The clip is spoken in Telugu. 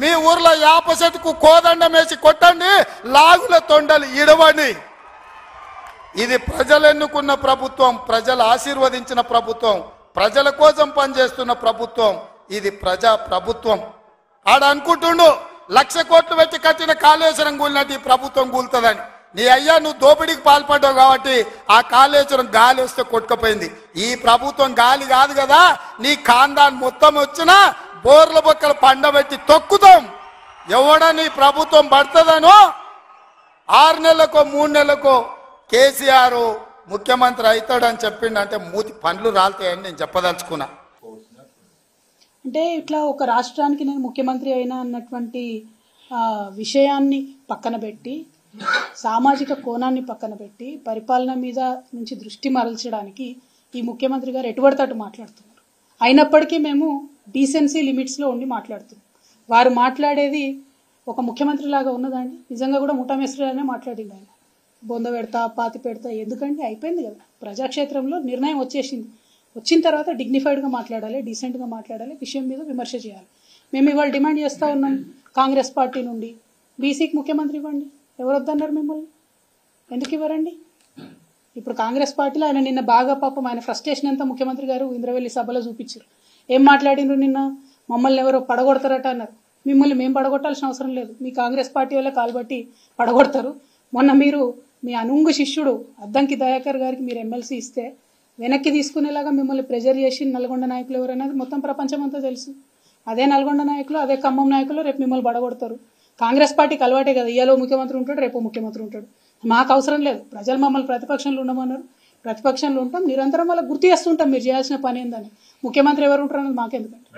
మీ ఊర్లో యాప చెట్టుకు కోదండం వేసి కొట్టండి లాగుల తొండలు ఇడవండి ఇది ప్రజలు ఎన్నుకున్న ప్రభుత్వం ప్రజలు ఆశీర్వదించిన ప్రభుత్వం ప్రజల కోసం పనిచేస్తున్న ప్రభుత్వం ఇది ప్రజా ప్రభుత్వం. ఆడ అనుకుంటుండు లక్ష కోట్లు పెట్టి కట్టిన కాళేశ్వరం కూలినట్టు ఈ ప్రభుత్వం కూలుతుందని. నీ అయ్యా నువ్వు దోపిడీకి పాల్పడ్డావు కాబట్టి ఆ కాళేశ్వరం గాలి వస్తే కొట్టుకుపోయింది. ఈ ప్రభుత్వం గాలి కాదు కదా నీ కాందాన్ మొత్తం వచ్చినా బోర్ల బొక్కలు పండబెట్టి తొక్కుతాం. ఎవడని ప్రభుత్వం పడుతుందనో ఆరు నెలలకో మూడు నెలలకో కేసీఆర్ ముఖ్యమంత్రి అవుతాడని చెప్పిండంటే మూతి పండ్లు రాలుతాయని నేను చెప్పదలుచుకున్నా. అంటే ఇట్లా ఒక రాష్ట్రానికి నేను ముఖ్యమంత్రి అయినా అన్నటువంటి విషయాన్ని పక్కన పెట్టి సామాజిక కోణాన్ని పక్కన పెట్టి పరిపాలన మీద నుంచి దృష్టి మరల్చడానికి ఈ ముఖ్యమంత్రి గారు ఎటువంటి మాట్లాడుతున్నారు. అయినప్పటికీ మేము డీసెన్సీ లిమిట్స్లో ఉండి మాట్లాడుతున్నాం. వారు మాట్లాడేది ఒక ముఖ్యమంత్రి లాగా ఉన్నదండి నిజంగా కూడా ముఠామేశ్వరానే మాట్లాడింది ఆయన. బొంద పెడతా పాతి పెడతా ఎందుకంటే అయిపోయింది కదా. ప్రజాక్షేత్రంలో నిర్ణయం వచ్చేసింది. వచ్చిన తర్వాత డిగ్నిఫైడ్గా మాట్లాడాలి డీసెంట్గా మాట్లాడాలి విషయం మీద విమర్శ చేయాలి. మేము ఇవాళ డిమాండ్ చేస్తూ ఉన్నాం కాంగ్రెస్ పార్టీ నుండి. బీసీకి ముఖ్యమంత్రి ఇవ్వండి. ఎవరు వద్దన్నారు మిమ్మల్ని? ఎందుకు ఇవ్వరండి? ఇప్పుడు కాంగ్రెస్ పార్టీలో ఆయన నిన్న బాగా పాపం ఆయన ఫ్రస్ట్రేషన్ అంతా ముఖ్యమంత్రి గారు ఇంద్రవెల్లి సభలో చూపించారు. ఏం మాట్లాడిండ్రు నిన్న? మమ్మల్ని ఎవరో పడగొడతారట అన్నారు. మిమ్మల్ని మేము పడగొట్టాల్సిన అవసరం లేదు. మీ కాంగ్రెస్ పార్టీ వల్ల కాల్బట్టి పడగొడతారు. మొన్న మీరు మీ అనుంగు శిష్యుడు అద్దంకి దయాకర్ గారికి మీరు ఎమ్మెల్సీ ఇస్తే వెనక్కి తీసుకునేలాగా మిమ్మల్ని ప్రెజర్ చేసి నల్గొండ నాయకులు ఎవరనేది మొత్తం ప్రపంచం అంతా తెలుసు. అదే నల్గొండ నాయకులు అదే ఖమ్మం నాయకులు రేపు మిమ్మల్ని పడగొడతారు. కాంగ్రెస్ పార్టీకి అలవాటే కదా. ఇయ్యాలో ముఖ్యమంత్రి ఉంటాడు రేపు ముఖ్యమంత్రి ఉంటాడు. మాకు అవసరం లేదు. ప్రజలు మమ్మల్ని ప్రతిపక్షంలో ఉండమన్నారు. ప్రతిపక్షంలో ఉంటాం. నిరంతరం వాళ్ళకి గుర్తు చేస్తుంటాం. మీరు చేయాల్సిన పని ఏందని. ముఖ్యమంత్రి ఎవరు ఉంటారు అనేది మాకెందుకంటే